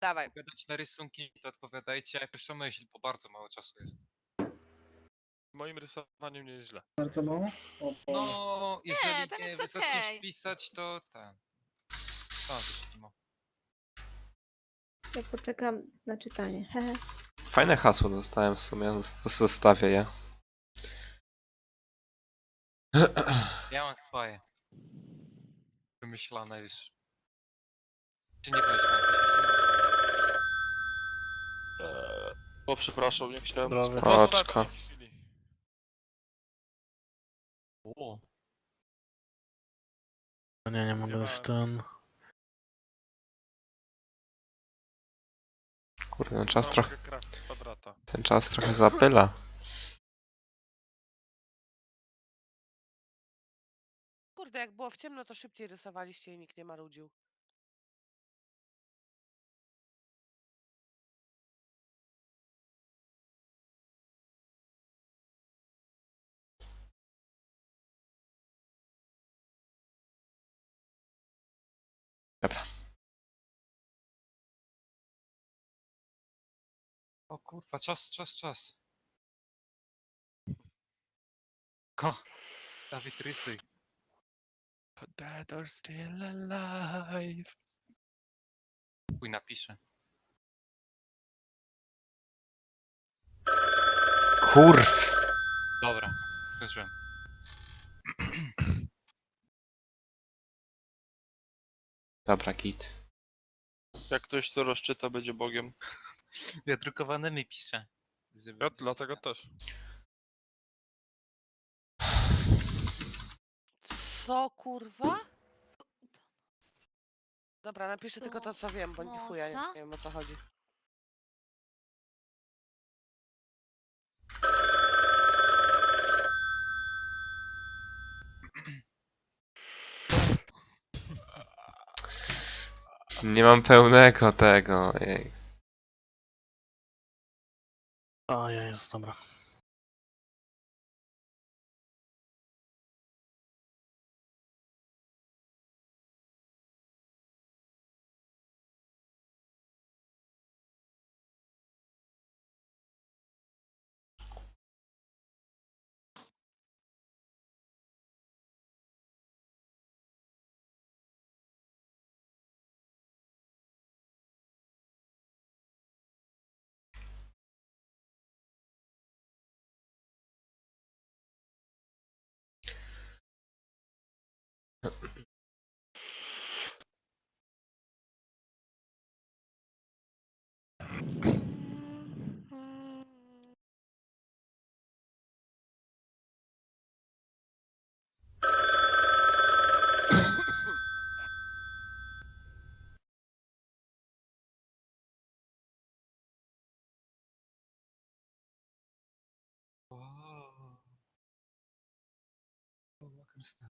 Dawaj. Gadać na rysunki, to odpowiadajcie, a proszę myśl, bo bardzo mało czasu jest. Moim rysowaniem nie jest źle. Bardzo mało? O, Boże. No, jeżeli tam nie jest zaczniesz okej. pisać, to ten. No. Ja poczekam na czytanie. Hehe. Fajne hasło dostałem w sumie, z- zostawię je. Ja mam swoje. Wymyślone już. Czy nie wymyślone, to się O, przepraszam, nie chciałem. Zdrowie. O. W Oczko. ostatniej chwili. O, No Nie, nie mogę już ten. Kurde, ten czas No, trochę, mogę craft kwadrata. ten czas trochę zapyla. Kurde, jak było w ciemno, to szybciej rysowaliście i nikt nie marudził. O kurwa, czas, czas, czas. Ko. Dawid, rysuj. Dead or still alive. Chuj napiszę. Kurw! Dobra, zdążyłem. Dobra, git. Jak ktoś to rozczyta, będzie Bogiem. Ja drukowanymi piszę. Żeby... Ja dlatego też. Co kurwa? Dobra, napiszę tylko to, co wiem, bo ni chuja nie, nosa? nie wiem o co chodzi. Nie mam pełnego tego. Ej. A, ja jest, dobra. Chryste.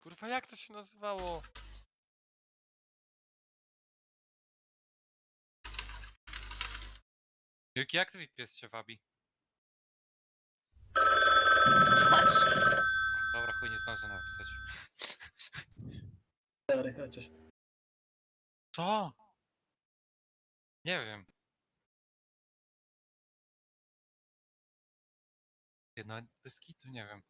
Kurwa, jak to się nazywało? Juki, jak twój pies się wabi? Chodź. Dobra, chuj, nie zdążę napisać. Cztery, chociaż. Co? Nie wiem. Jedno bez kitu, nie wiem.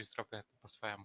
Zrobię to po swojemu.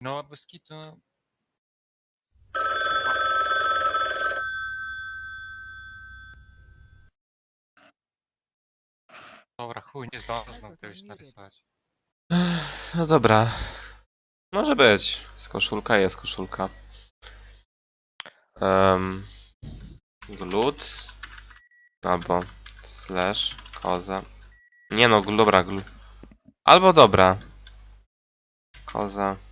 No, bez kitu. Dobra, chuj, nie zdążę już narysować. No dobra. Może być. Z koszulka jest koszulka. Um, glut. Albo slash koza. Nie no, dobra, gl. Albo dobra. Koza.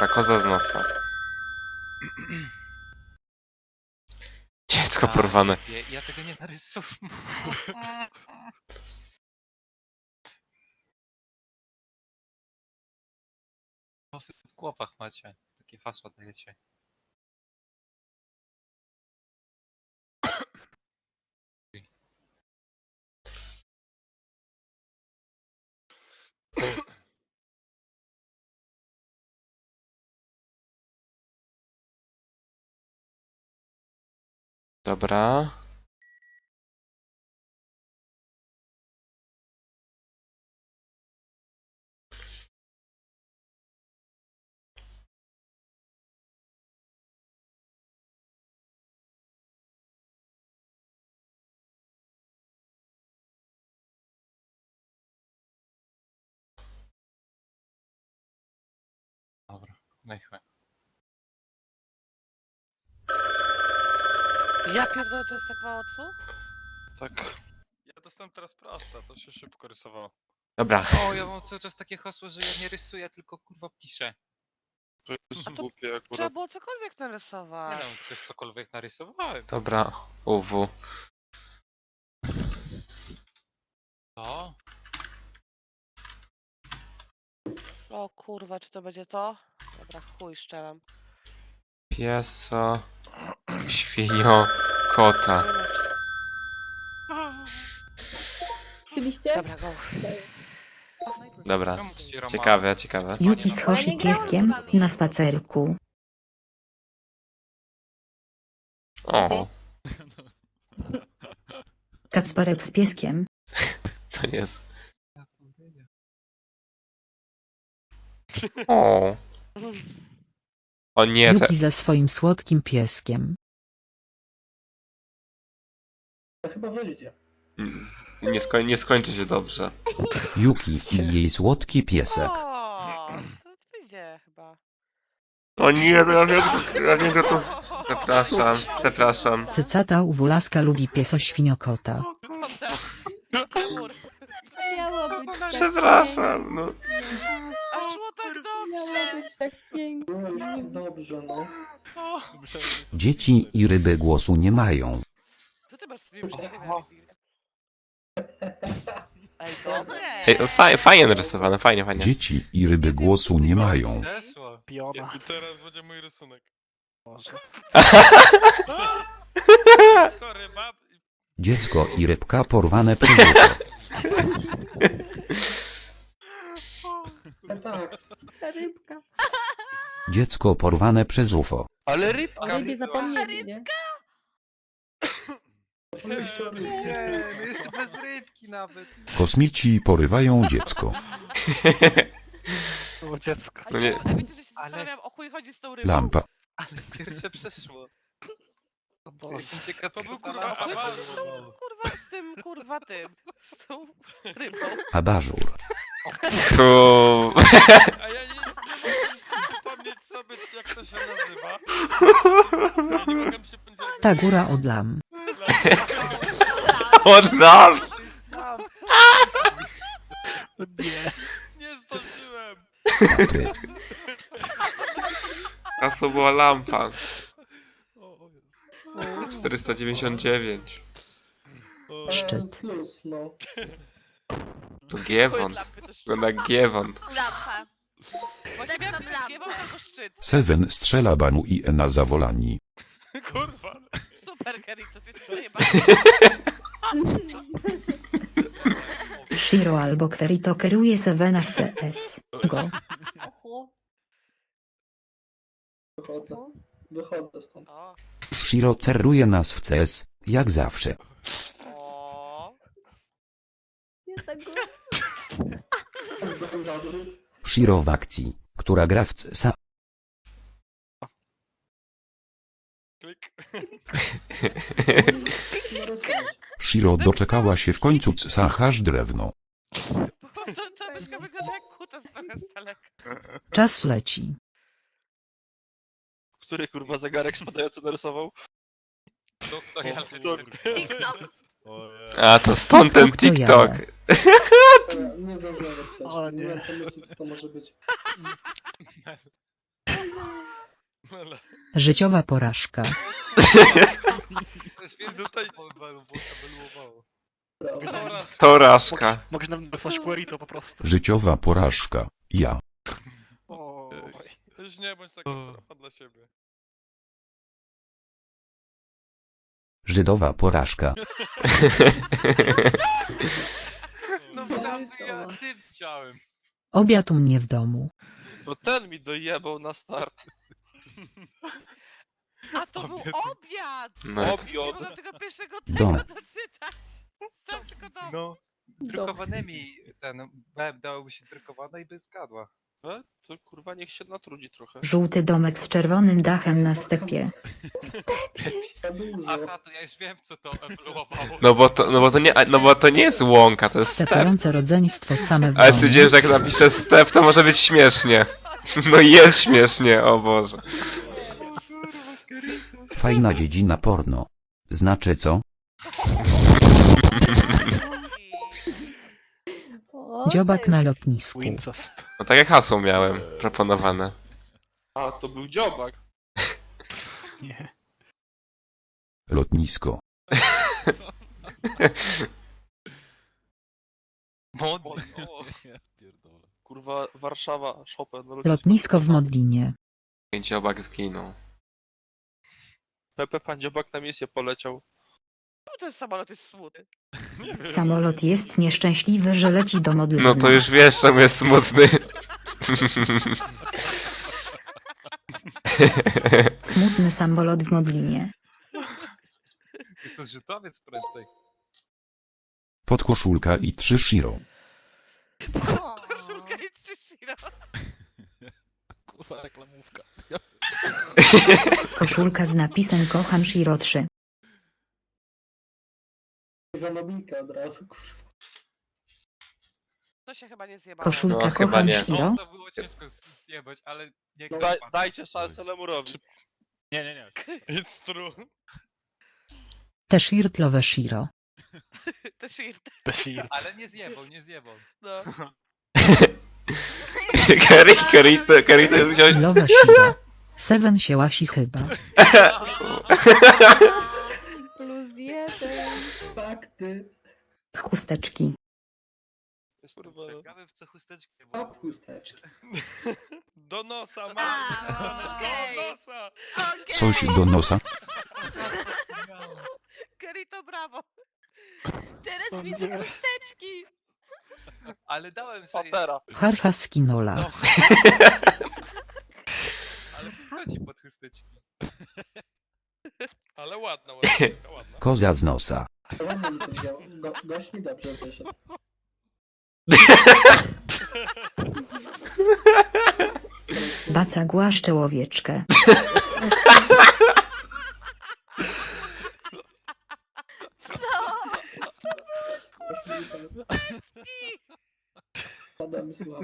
Dobra, koza z nosa. Dziecko A, porwane. nie, Ja tego nie narysuję. W głowach macie? Takie hasła dajecie. Dobra. Dobra, no i chuj. Ja pierdolę, to jest tak mało czu? Tak. Ja dostałem teraz proste, to się szybko rysowało. Dobra. O, ja mam cały czas takie hasło, że ja nie rysuję, tylko kurwa piszę. To jest A to głupie Trzeba akurat. było cokolwiek Nie narysować. wiem, ktoś cokolwiek narysowałem. Dobra. UW. To? O kurwa, czy to będzie to? Dobra, chuj, szczelam. Pieso. Świnio. Kota. Oczywiście? Dobra, go. Dobra. Ciekawe, ciekawe. Yuki z Hoshi pieskiem na spacerku. O, Kacperek z pieskiem. to jest. O. O nie, te... Yuki ze swoim słodkim pieskiem. To chyba wyjdzie. nie, skoń, nie skończy się dobrze. Yuki i jej słodki piesek. O, to wyjdzie chyba. O nie, no ja wiem, ja wiem, że to... Przepraszam, przepraszam. Cycata uwulaska lubi pieso świniokota. Miało być tak Przepraszam, no. a szło tak Miało dobrze. być tak pięknie. Dobrze, no. Dzieci i ryby głosu nie mają. Co ty masz z tymi przeciwnikami? Ej, dobre. Ej, faj, fajnie narysowane, fajnie, fajnie. Dzieci i ryby głosu nie mają. Piona. I teraz będzie mój rysunek. Dziecko, ryba. i- Dziecko i rybka porwane przez ucho. Tak, tak. Ta rybka. Dziecko porwane przez UFO. Ale O rybka! rybie zapomnieli, nie? O. Nie, no jeszcze bez rybki nawet. Kosmici porywają dziecko. Było dziecko. A No nie. a wiecie, że się Ale- zastanawiam, o chuj chodzi z tą rybą? Lampa. Ale pierwsze przeszło. O Boże. To był, kurwa, O chuj chodzi z tą, kurwa, z tym, kurwa, tym. Z tą rybą. Abażur. Tu... A ja sobie, jak to się nazywa. Ja nie przypomnieć, jak Ta góra od lam. Oddam! Nie. Nie zdążyłem. A to była lampa. O, o Jezu. 499. O, Szczyt. Plus, no. To Giewont. Lampy to. Wygląda jak Giewont. Lampa. Właśnie Tak albo szczyt. Seven strzela banu i Ena zawolani. Kurwa. Super, Gary, to ty jesteś zajebany. Shiro albo Kwerito kieruje Sevena w CS. Go. Wychodzę. Wychodzę stąd. O, Shiro cerruje nas w CS, jak zawsze. o. Jest tak. Shiro w akcji, która gra w CSa. Klik. No. Shiro doczekała się w końcu CSa hasz drewno. Bo to, ta myszka wygląda jak kutas trochę z daleka. Czas leci. Który kurwa zegarek spadający narysował? Doktor ja TikTok. A, to stąd ten TikTok Nie zdążyłem napisać. O Nie nie. mam pomysłu, co to może być. Życiowa porażka. tutaj oraz Porażka. Mogę nam wysłać Querito po prostu. Życiowa porażka. Ja. Już nie bądź taki strafa dla siebie. Żydowa porażka. Ja tym chciałem. Obiad u mnie w domu. No ten mi dojebał na start. A to był obiad! No. Nie Obiad. mogłam tego pierwszego tego Dom. doczytać. Stał tylko dom. No, drukowanymi ten web dałoby się drukowane i by zgadła. To kurwa niech się natrudzi trochę. Żółty domek z czerwonym dachem na stepie. Aha, to ja już wiem co to ewoluowało. No bo to, no bo to nie, a- no bo to nie jest łąka, to jest step. Stepujące rodzeństwo same w Ale domu. stwierdziłem, że jak napiszę step, to może być śmiesznie. No i jest śmiesznie, o Boże. Fajna dziedzina porno. Znaczy co? Dziobak na lotnisku. No takie hasło miałem proponowane. A, to był dziobak. Nie. Lotnisko. Modny. Kurwa, Warszawa, Chopin. No, Lotnisko w Modlinie. Dziobak zginął. Pepe pan dziobak na misję poleciał. Czemu ten samolot jest smutny? Samolot jest nieszczęśliwy, że leci do Modlina. No to już wiesz, czemu jest smutny. Smutny samolot w Modlinie. Jest to żytowiec prędzej. Podkoszulka i trzy shiro. Koszulka i trzy shiro. Kurwa, reklamówka. Koszulka z napisem Kocham Shiro 3. Za nowinkę od razu. kurwa. To się chyba nie zjebało. Koszulka No, chyba Kocham nie. Shiro. No, to było ciężko z- zjebać, ale nie No, Daj, kurwa. dajcie szansę Lemurowi. Nie, nie, nie. It's true. Te shirtlowe Shiro. Te shirt. The Shield. Ale nie zjebał, nie zjebał. No. Kari, Karito, Karito wziąłeś... Lowe Shiro. Seven się łasi chyba. Plus jeden. Fakty. Chusteczki. Kurwa, no. Ciekawe w co chusteczki A chusteczki. Do nosa, A, mam! okej. Do nosa! Okej. Coś do nosa. Kerry to brawo. Teraz widzę chusteczki. Ale dałem sobie... Patera. Skinola. No. Ale wchodzi pod chusteczki. Ale ładna, ładna, ładna. Koza z nosa. To ładnie mi to wzięło. Go, gość mi dobrze wyszedł. Baca głaszcze łowieczkę. Co? Gość mi.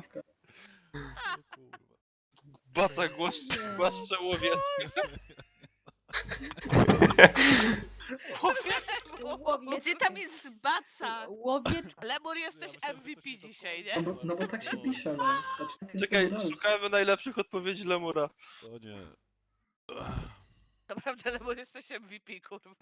Baca głaszcze, łowieckie. Łowieczka. Gdzie tam jest baca? Łowieczka. Lemur jesteś MVP dzisiaj, nie? No bo, no bo tak się pisze, no. Znaczy, tak jest Czekaj, zaraz. szukamy najlepszych odpowiedzi Lemura. O nie, Naprawdę Lemur jesteś MVP, kurwa.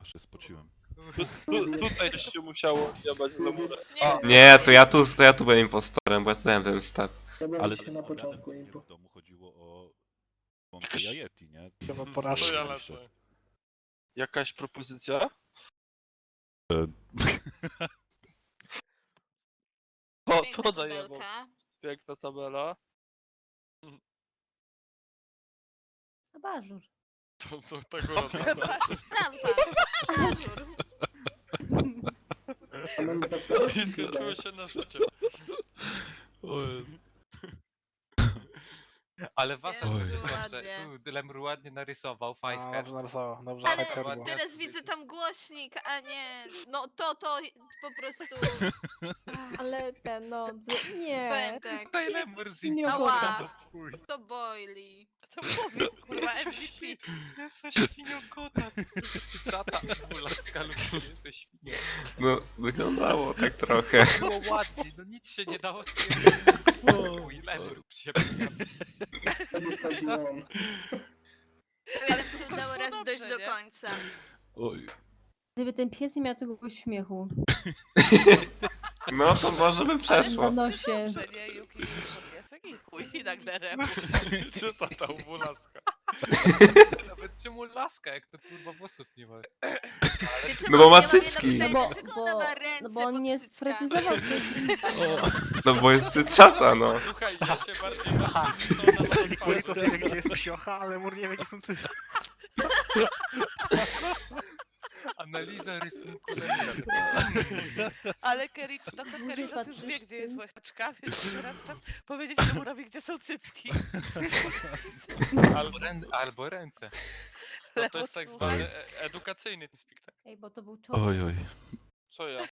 aż się spociłem. Tu, tu, tutaj się musiało jebać Lemura. Nie. Nie, to ja tu, to ja tu byłem impostorem, bo ja tu dałem ten step. Ja byłem Ale dzisiaj na początku info. w domu chodziło o Jajeti, nie? Chyba To porażka. ja lecę. Jakaś propozycja? E, O, Piękna to daje tabelka. Piękna tabela. Abażur. To, to tego robię. Lampa. Ażur. Tak I skończyło się na życie. o Jezu. Ale Wasek Oj. przecież dobrze. Ładnie. Lemur ładnie narysował, A, Five dobrze narysował, dobrze Ale tak było. teraz widzę tam głośnik, a nie. No to, to po prostu. Ale ten, no, nie. Powiem tak. Tutaj Lemur z Nie Ała. no. To boili. To mówię, kurwa, MVP. Jesteś świnią kota. Tata, laska lub jesteś świnią. No, wyglądało tak trochę. Było ładniej, no nic się nie dało stwierdzić. Chuj, Lemur się Wtedy wchodziłam. Ale mi się udało raz Dobrze, dojść do końca. Oj. Gdyby ten pies nie miał tego śmiechu No to może by przeszło. nosie. Dobrze, nie, Yuki, piesek i chuj, i tak derem. Co za ta ubulaska? Nawet czemu laska, jak to kurwa włosów nie ma. No bo ma cycki. No bo, Dlaczego bo, ona ma ręce no bo on pod nie cyckami? sprecyzował tej No bo jest cycata, no. Słuchaj, ja się bardziej martwię, co ona ma wie, gdzie jest osiocha, ale mur nie wie, gdzie są cyfry. Analiza rysunku Lemura. Ale Kerry, Kerry to już patrzysz wie, gdzie jest łecheczka, więc teraz czas powiedzieć Lemurowi, gdzie są cycki. Albo, rę, albo ręce. No to jest tak zwany e- edukacyjny speak, tak? Ej, bo to był czołg. Oj, oj. Co ja?